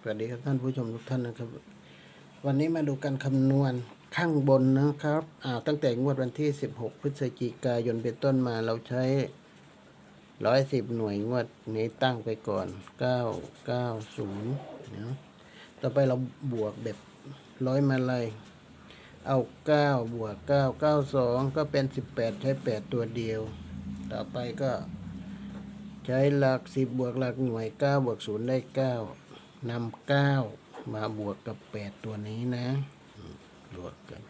สวัสดีครับท่านผู้ชมทุกท่านนะครับ วันนี้มาดูการคำนวณข้างบนนะครับตั้งแต่งวดวันที่ 16 พฤศจิกายนเป็นต้นมาเราใช้ 110 หน่วยงวดนี้ตั้งไปก่อน 990เนาะต่อไปเราบวกแบบร้อยมาเลยเอา 9 บวก 9 92 ก็เป็น 18 ใช้ 8 ตัวเดียว ต่อไปก็ใช้หลัก 10 บวกหลักหน่วย 9 บวก 0 ได้ 9 นำ9มาบวกกับ8ตัวนี้นะบวกกัน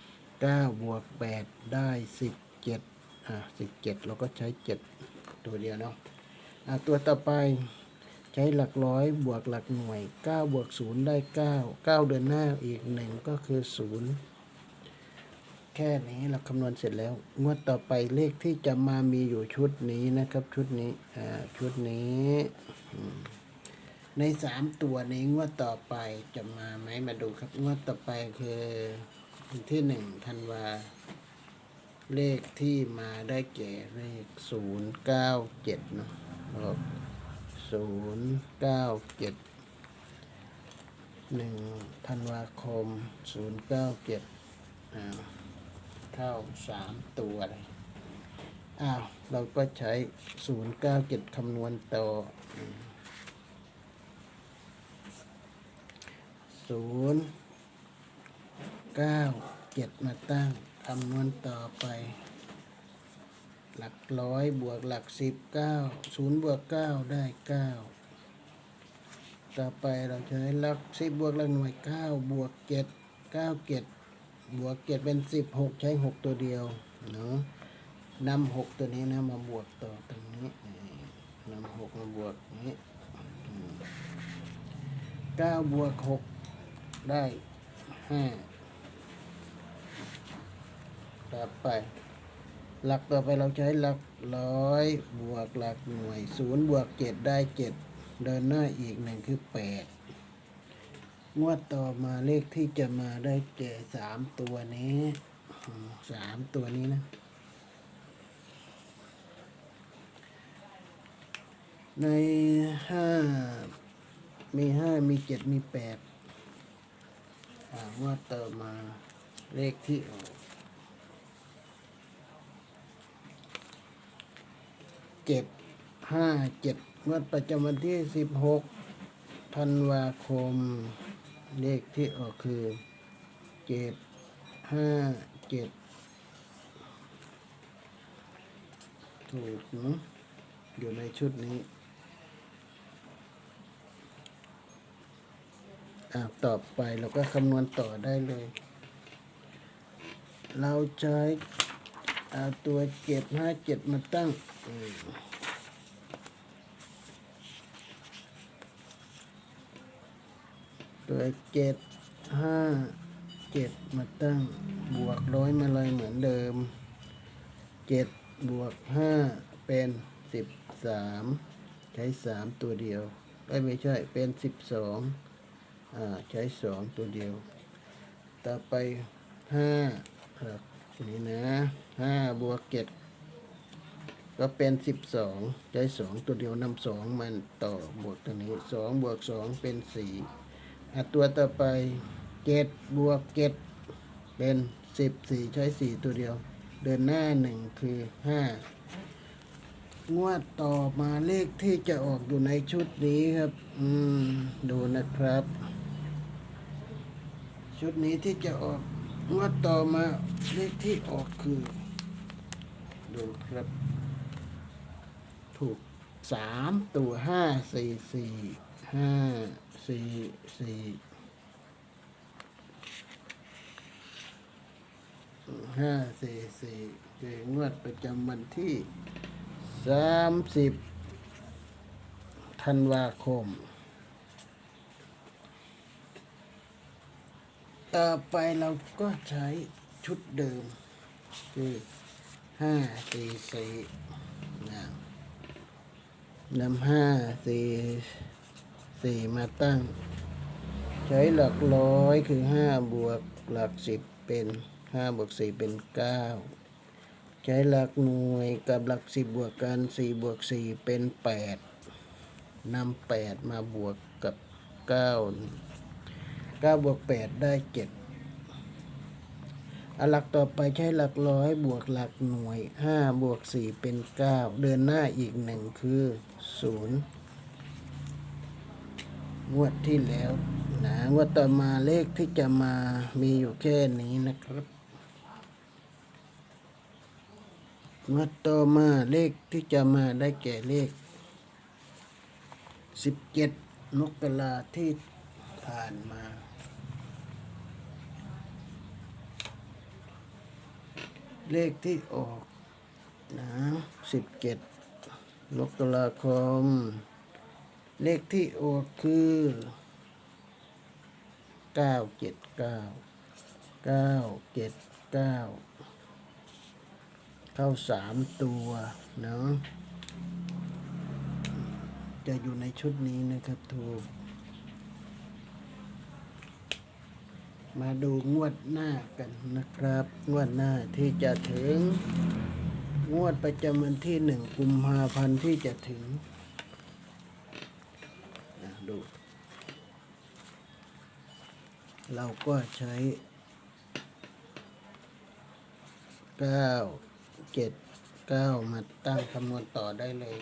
9บวก8ได้17อะ17เจ็ดเราก็ใช้7ตัวเดียวเนาะอะตัวต่อไปใช้หลักร้อยบวกหลักหน่วย9บวก0ได้9 9เก้าเดือนหน้าอีก1ก็คือ0แค่นี้เราคำนวณเสร็จแล้ว งวดต่อไปเลขที่จะมามีอยู่ชุดนี้นะครับ ชุดนี้อ่าชุดนี้อืม ในสามตัวนี้งวดต่อไปจะมาไหมมาดูครับ งวดต่อไปคือวันที่หนึ่งธันวา เลขที่มาได้แก่เลขศูนย์เก้าเจ็ดเนาะศูนย์เก้าเจ็ดหนึ่งธันวาคมศูนย์เก้าเจ็ดอ่าเข้าสามตัวเลยอ้าว เราก็ใช้ศูนย์เก้าเจ็ดคำนวณต่อ ศูนย์เก้าเจ็ดมาตั้งคำนวณต่อไป หลักร้อยบวกหลักสิบเก้าศูนย์บวกเก้าได้เก้าต่อไปเราใช้หลักสิบบวกหลักหน่วยเก้าบวกเจ็ดเก้าเจ็ดบวกเจ็ดเป็นสิบหกใช้หกตัวเดียวเนาะนำหกตัวนี้นะมาบวกต่อตรงนี้นำหกมาบวกนี้เก้าบวกหก ได้ห้าต่อไป หลักต่อไปเราใช้หลักร้อยบวกหลักหน่วยศูนย์บวกเจ็ดได้เจ็ดเดินหน้าอีกหนึ่งคือแปดงวดต่อมาเลขที่จะมาได้แก่สามตัวนี้สามตัวนี้นะในห้ามีห้ามีเจ็ดมีแปด งวดต่อมาเลขที่ออกเจ็ดห้าเจ็ดงวดประจำวันที่สิบหกธันวาคม เลขที่ออกคือเจ็ดห้าเจ็ดถูกเนอะอยู่ในชุดนี้อ่า ต่อไปเราก็คำนวณต่อได้เลย เราใช้เอาตัวเจ็ดห้าเจ็ดมาตั้งตัวเจ็ดห้าเจ็ดมาตั้ง บวกร้อยมาเลยเหมือนเดิมเจ็ดบวกห้าเป็นสิบสามใช้สามตัวเดียวไม่ใช่เป็นสิบสอง อ่าใช้สองตัวเดียว ต่อไปห้าครับนี่นะห้าบวกเจ็ดก็เป็นสิบสองใช้สองตัวเดียวนำสองมันต่อบวกตัวนี้สองบวกสองเป็นสี่อะตัวต่อไปเจ็ดบวกเจ็ดเป็นสิบสี่ใช้สี่ตัวเดียว เดินหน้าหนึ่งคือห้างวดต่อมาเลขที่จะออกอยู่ในชุดนี้ครับ อืม ดูนะครับ ชุดนี้ที่จะออกงวดต่อมาเลขที่ออกคือ ดูครับ ถูกสามตัวห้าสี่สี่ห้าสี่สี่ห้าสี่สี่คืองวดประจำวันที่สามสิบธันวาคม ต่อไปเราก็ใช้ชุดเดิม คือห้าสี่สี่นะนำห้าสี่สี่มาตั้ง ใช้หลักร้อยคือห้าบวกหลักสิบเป็นห้าบวกสี่เป็นเก้าใช้หลักหน่วยกับหลักสิบบวกกันสี่บวกสี่เป็นแปดนำแปดมาบวกกับเก้า เก้าบวกแปดได้เจ็ดอันหลักต่อไปใช้หลักร้อยบวกหลักหน่วยห้าบวกสี่เป็นเก้าเดินหน้าอีกหนึ่งคือศูนย์งวดที่แล้วนะงวดต่อมาเลขที่จะมามีอยู่แค่นี้นะครับงวดต่อมาเลขที่จะมาได้แก่เลขสิบเจ็ดมกราที่ผ่านมา เลขที่ออกนะสิบเจ็ดมกราคม เลขที่ออกคือเก้าเจ็ดเก้าเก้าเจ็ดเก้าเข้าสามตัวเนาะจะอยู่ในชุดนี้นะครับถูก มาดูงวดหน้ากันนะครับ งวดหน้าที่จะถึง งวดประจำวันที่หนึ่งกุมภาพันธ์ที่จะถึงนะดู เราก็ใช้เก้าเจ็ดเก้ามาตั้งคำนวณต่อได้เลย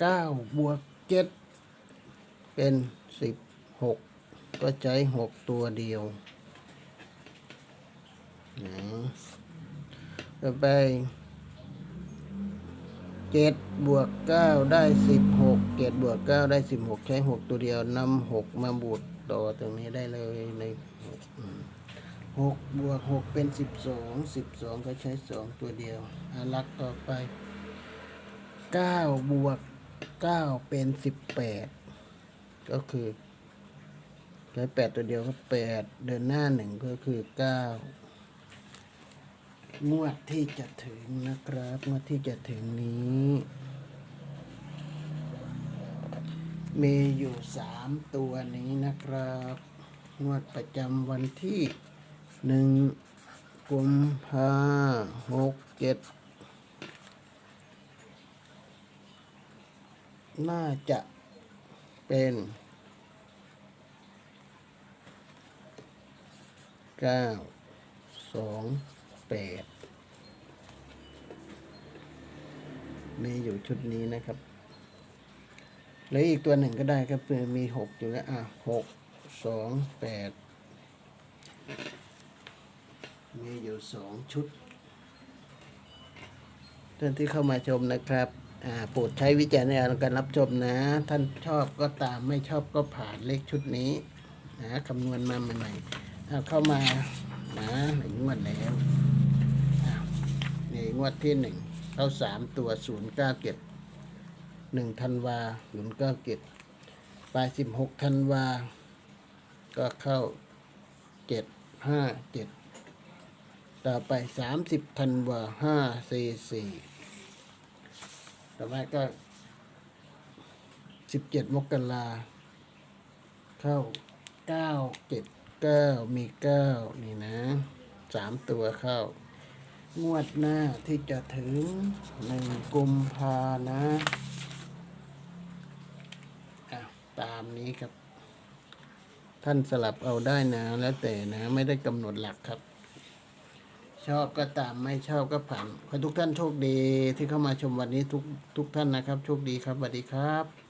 เก้าบวกเจ็ดเป็นสิบหก ก็ใช้หกตัวเดียวนะต่อไปเจ็ดบวกเก้าได้สิบหกเจ็ดบวกเก้าได้สิบหกใช้หกตัวเดียวนำหกมาบวกต่อตรงนี้ได้เลยในหกบวกหกเป็นสิบสองสิบสองก็ใช้สองตัวเดียวอาลักต่อไปเก้าบวกเก้าเป็นสิบแปดก็คือ ช้แปดตัวเดียวก็แปดเดินหน้าหนึ่งก็คือเก้างวดที่จะถึงนะครับงวดที่จะถึงนี้ มีอยู่สามตัวนี้นะครับงวดประจำวันที่หนึ่งกุมภาหกเจ็ดน่าจะเป็น เก้าสองแปดมีอยู่ชุดนี้นะครับหรืออีกตัวหนึ่งก็ได้ครับมีหกอยู่แล้วอะหกสองแปดมีอยู่สองชุดท่านที่เข้ามาชมนะครับอ่าโปรดใช้วิจารณญาณในการรับชมนะ ท่านชอบก็ตามไม่ชอบก็ผ่านเลขชุดนี้นะคำนวณมาใหม่ๆ เอาเข้ามานะหนึ่งงวดแล้วนี่งวดที่หนึ่งเข้าสามตัวศูนย์เก้าเจ็ดหนึ่งธันวาศูนย์เก้าเจ็ดปลายสิบหกธันวา ก็เข้าเจ็ดห้าเจ็ดต่อไปสามสิบธันวาห้าสี่สี่ต่อไปก็สิบเจ็ดมกราเข้าเก้าเจ็ด เก้ามีเก้านี่นะสามตัวเข้า งวดหน้าที่จะถึงหนึ่งกุมภานะอะตามนี้ครับ ท่านสลับเอาได้นะ แล้วแต่นะ ไม่ได้กำหนดหลักครับ ชอบก็ตามไม่ชอบก็ผ่านขอทุกท่านโชคดีที่เข้ามาชมวันนี้ทุกทุกท่านนะครับ โชคดีครับสวัสดีครับ